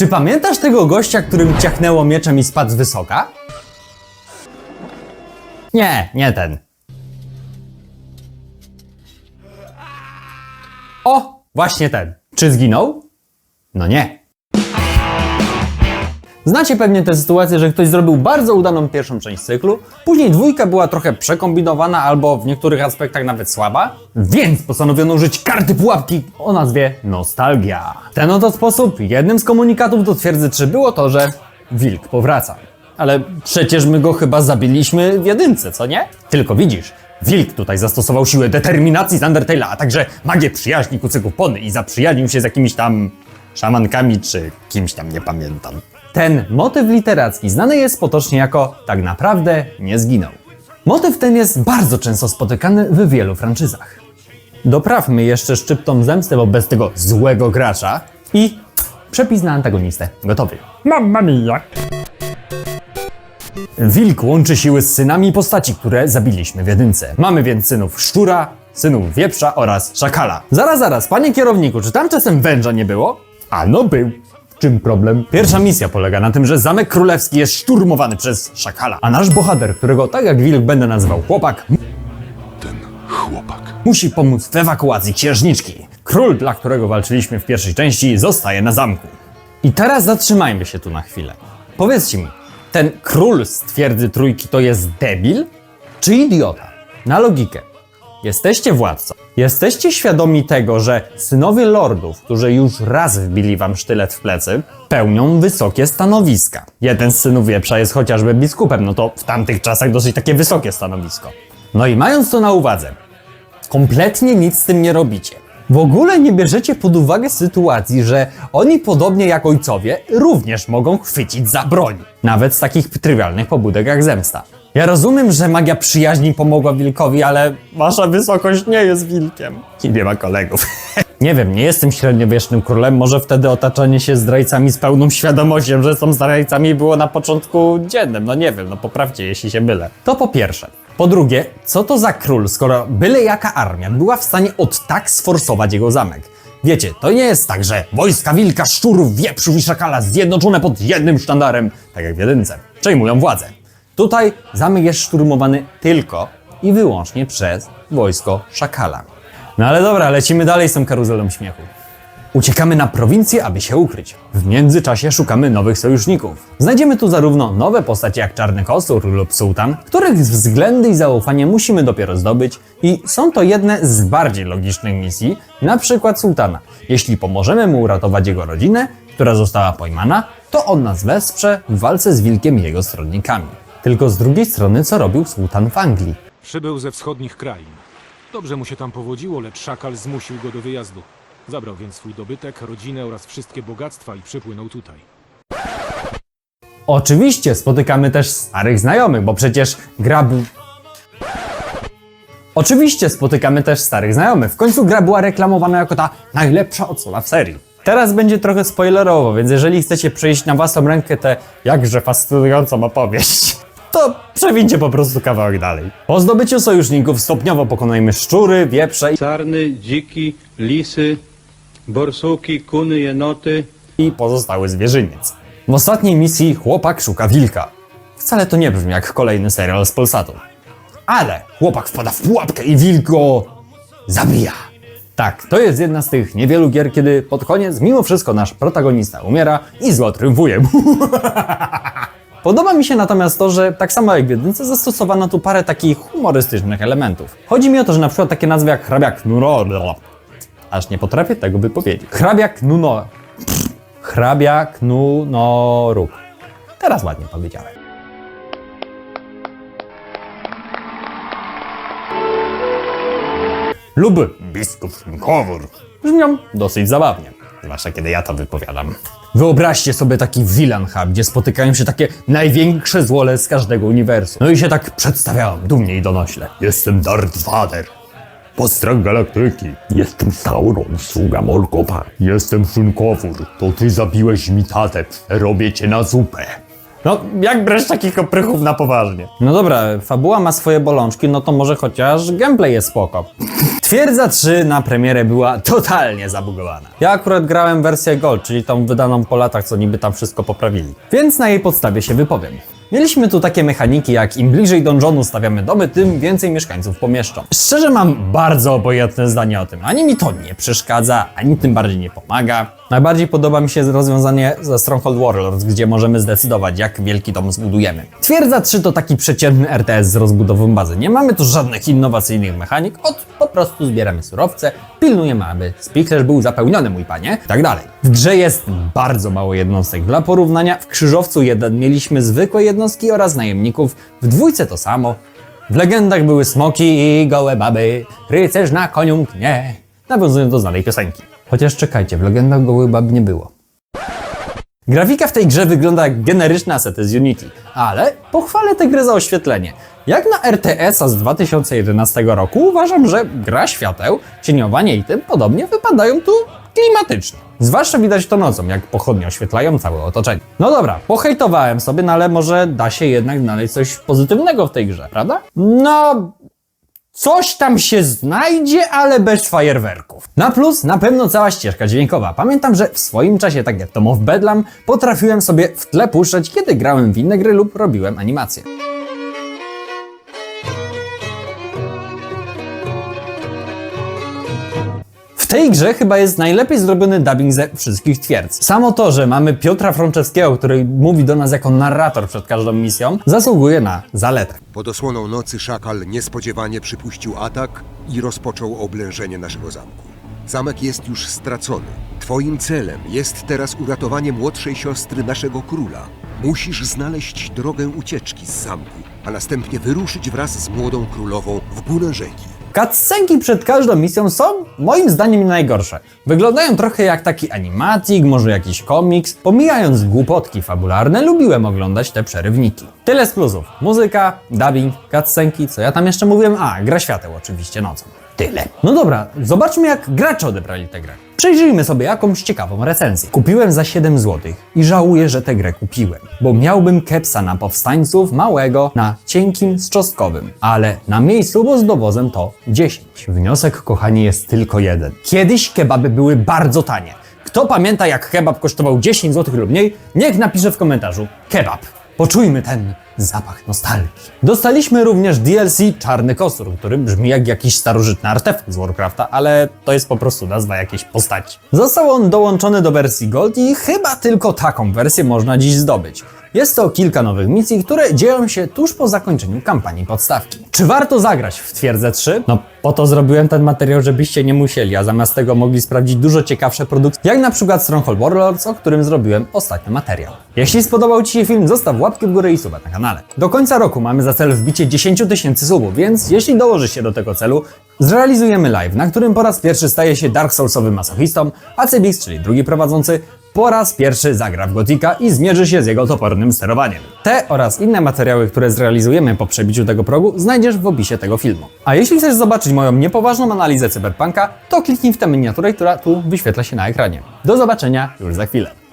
Czy pamiętasz tego gościa, którym ciachnęło mieczem i spadł z wysoka? Nie, nie ten. O, właśnie ten. Czy zginął? No nie. Znacie pewnie tę sytuację, że ktoś zrobił bardzo udaną pierwszą część cyklu, później dwójka była trochę przekombinowana albo w niektórych aspektach nawet słaba, więc postanowiono użyć karty pułapki o nazwie Nostalgia. Ten oto sposób jednym z komunikatów do twierdzy 3 było to, że wilk powraca. Ale przecież my go chyba zabiliśmy w jedynce, co nie? Tylko widzisz, wilk tutaj zastosował siłę determinacji z Undertale'a, a także magię przyjaźni kucyków pony i zaprzyjaźnił się z jakimiś tam szamankami czy kimś tam, nie pamiętam. Ten motyw literacki znany jest potocznie jako tak naprawdę nie zginął. Motyw ten jest bardzo często spotykany w wielu franczyzach. Doprawmy jeszcze szczyptą zemstę wobec tego złego gracza i przepis na antagonistę. Gotowy. Mamma mia! Wilk łączy siły z synami postaci, które zabiliśmy w jedynce. Mamy więc synów szczura, synów wieprza oraz szakala. Zaraz, zaraz, panie kierowniku, czy tam czasem węża nie było? A no był. Czym problem? Pierwsza misja polega na tym, że Zamek Królewski jest szturmowany przez szakala, a nasz bohater, którego tak jak wilk będę nazywał chłopak, Ten chłopak. musi pomóc w ewakuacji księżniczki. Król, dla którego walczyliśmy w pierwszej części, zostaje na zamku. I teraz zatrzymajmy się tu na chwilę. Powiedzcie mi, ten król z twierdzy trójki to jest debil? Czy idiota? Na logikę. Jesteście władcą. Jesteście świadomi tego, że synowie lordów, którzy już raz wbili wam sztylet w plecy, pełnią wysokie stanowiska. Jeden z synów wieprza jest chociażby biskupem, no to w tamtych czasach dosyć takie wysokie stanowisko. No i mając to na uwadze, kompletnie nic z tym nie robicie. W ogóle nie bierzecie pod uwagę sytuacji, że oni podobnie jak ojcowie również mogą chwycić za broń. Nawet z takich trywialnych pobudek jak zemsta. Ja rozumiem, że magia przyjaźni pomogła wilkowi, ale wasza wysokość nie jest wilkiem. I nie ma kolegów. nie wiem, nie jestem średniowiecznym królem, może wtedy otaczanie się zdrajcami z pełną świadomością, że są zdrajcami było na początku dziennym. No nie wiem, no poprawcie, jeśli się mylę. To po pierwsze. Po drugie, co to za król, skoro byle jaka armia była w stanie od tak sforsować jego zamek? Wiecie, to nie jest tak, że wojska wilka, szczurów, wieprzów i szakala zjednoczone pod jednym sztandarem, tak jak w jedynce, przejmują władzę. Tutaj zamek jest szturmowany tylko i wyłącznie przez wojsko szakala. No ale dobra, lecimy dalej z tą karuzelą śmiechu. Uciekamy na prowincję, aby się ukryć. W międzyczasie szukamy nowych sojuszników. Znajdziemy tu zarówno nowe postacie jak Czarny Kostur lub Sułtan, których względy i zaufanie musimy dopiero zdobyć i są to jedne z bardziej logicznych misji, na przykład Sułtana. Jeśli pomożemy mu uratować jego rodzinę, która została pojmana, to on nas wesprze w walce z wilkiem i jego stronnikami. Tylko z drugiej strony, co robił Sułtan w Anglii? Przybył ze wschodnich krain. Dobrze mu się tam powodziło, lecz szakal zmusił go do wyjazdu. Zabrał więc swój dobytek, rodzinę oraz wszystkie bogactwa i przypłynął tutaj. Oczywiście spotykamy też starych znajomych, bo przecież gra był... Oczywiście spotykamy też starych znajomych. W końcu gra była reklamowana jako ta najlepsza odsłona w serii. Teraz będzie trochę spoilerowo, więc jeżeli chcecie przejść na własną rękę tę jakże fascynującą opowieść, to przewincie po prostu kawałek dalej. Po zdobyciu sojuszników stopniowo pokonajmy szczury, wieprze Sarny, dziki, lisy, borsuki, kuny, jenoty, i pozostały zwierzyniec. W ostatniej misji chłopak szuka wilka. Wcale to nie brzmi jak kolejny serial z Polsatu. Ale chłopak wpada w pułapkę i wilk go zabija. Tak, to jest jedna z tych niewielu gier, kiedy pod koniec mimo wszystko nasz protagonista umiera i zło triumfuje. Podoba mi się natomiast to, że tak samo jak w jedynce zastosowano tu parę takich humorystycznych elementów. Chodzi mi o to, że na przykład takie nazwy jak hrabiak Nuno... Aż nie potrafię tego wypowiedzieć. Hrabiak Nuno... Hrabia Knunoruk. Teraz ładnie powiedziałem. Lub biskup Kowór. Brzmią dosyć zabawnie. Zwłaszcza kiedy ja to wypowiadam. Wyobraźcie sobie taki Villain Hub, gdzie spotykają się takie największe złole z każdego uniwersum. No i się tak przedstawiałem, dumnie i donośle. Jestem Darth Vader. Postrach galaktyki. Jestem Sauron, sługa Morgowa. Jestem Szunkowór. To ty zabiłeś mi tatę. Robię cię na zupę. No, jak brać takich oprychów na poważnie? No dobra, fabuła ma swoje bolączki, no to może chociaż gameplay jest spoko. Twierdza 3 na premierę była totalnie zabugowana. Ja akurat grałem wersję Gold, czyli tą wydaną po latach, co niby tam wszystko poprawili. Więc na jej podstawie się wypowiem. Mieliśmy tu takie mechaniki, jak im bliżej donżonu stawiamy domy, tym więcej mieszkańców pomieszczą. Szczerze mam bardzo obojętne zdanie o tym. Ani mi to nie przeszkadza, ani tym bardziej nie pomaga. Najbardziej podoba mi się rozwiązanie ze Stronghold Warlords, gdzie możemy zdecydować, jak wielki dom zbudujemy. Twierdza 3 to taki przeciętny RTS z rozbudową bazy. Nie mamy tu żadnych innowacyjnych mechanik, od po prostu zbieramy surowce, pilnujemy, aby spichlerz był zapełniony, mój panie, i tak dalej. W grze jest bardzo mało jednostek. Dla porównania, w Krzyżowcu 1 mieliśmy zwykłe jednostki oraz najemników, w dwójce to samo. W legendach były smoki i gołe baby, rycerz na koniu mknie, nawiązując do znanej piosenki. Chociaż czekajcie, w legendach gołych bab nie było. Grafika w tej grze wygląda jak generyczne asety z Unity, ale pochwalę tę grę za oświetlenie. Jak na RTS-a z 2011 roku uważam, że gra świateł, cieniowanie i tym podobnie wypadają tu klimatycznie. Zwłaszcza widać to nocą, jak pochodnie oświetlają całe otoczenie. No dobra, pohejtowałem sobie, no ale może da się jednak znaleźć coś pozytywnego w tej grze, prawda? No, Coś tam się znajdzie, ale bez fajerwerków. Na plus na pewno cała ścieżka dźwiękowa. Pamiętam, że w swoim czasie, tak jak Tom Bedlam, potrafiłem sobie w tle puszczać, kiedy grałem w inne gry lub robiłem animacje. Tej grze chyba jest najlepiej zrobiony dubbing ze wszystkich twierdz. Samo to, że mamy Piotra Frączewskiego, który mówi do nas jako narrator przed każdą misją, zasługuje na zaletę. Pod osłoną nocy szakal niespodziewanie przypuścił atak i rozpoczął oblężenie naszego zamku. Zamek jest już stracony. Twoim celem jest teraz uratowanie młodszej siostry naszego króla. Musisz znaleźć drogę ucieczki z zamku, a następnie wyruszyć wraz z młodą królową w górę rzeki. Cutscenki przed każdą misją są moim zdaniem nie najgorsze. Wyglądają trochę jak taki animatik, może jakiś komiks. Pomijając głupotki fabularne, lubiłem oglądać te przerywniki. Tyle z plusów. Muzyka, dubbing, cutscenki, co ja tam jeszcze mówiłem? A, gra świateł oczywiście nocą. Tyle. No dobra, zobaczmy jak gracze odebrali tę grę. Przejrzyjmy sobie jakąś ciekawą recenzję. Kupiłem za 7 zł i żałuję, że tę grę kupiłem, bo miałbym kepsa na powstańców małego na cienkim z czosnkowym, ale na miejscu, bo z dowozem to 10. Wniosek, kochani, jest tylko jeden. Kiedyś kebaby były bardzo tanie. Kto pamięta, jak kebab kosztował 10 zł lub mniej, niech napisze w komentarzu kebab. Poczujmy ten zapach nostalgii. Dostaliśmy również DLC Czarny Kostur, który brzmi jak jakiś starożytny artefakt z Warcrafta, ale to jest po prostu nazwa jakiejś postaci. Został on dołączony do wersji Gold i chyba tylko taką wersję można dziś zdobyć. Jest to kilka nowych misji, które dzieją się tuż po zakończeniu kampanii podstawki. Czy warto zagrać w Twierdzę 3? No po to zrobiłem ten materiał, żebyście nie musieli, a zamiast tego mogli sprawdzić dużo ciekawsze produkcje, jak na przykład Stronghold Warlords, o którym zrobiłem ostatni materiał. Jeśli spodobał Ci się film, zostaw łapkę w górę i suba na kanale. Do końca roku mamy za cel wbicie 10 tysięcy subów, więc jeśli dołożysz się do tego celu, zrealizujemy live, na którym po raz pierwszy staje się Dark Soulsowym masochistą, a Cybix, czyli drugi prowadzący, po raz pierwszy zagra w Gotika i zmierzy się z jego topornym sterowaniem. Te oraz inne materiały, które zrealizujemy po przebiciu tego progu, znajdziesz w opisie tego filmu. A jeśli chcesz zobaczyć moją niepoważną analizę cyberpunka, to kliknij w tę miniaturę, która tu wyświetla się na ekranie. Do zobaczenia już za chwilę.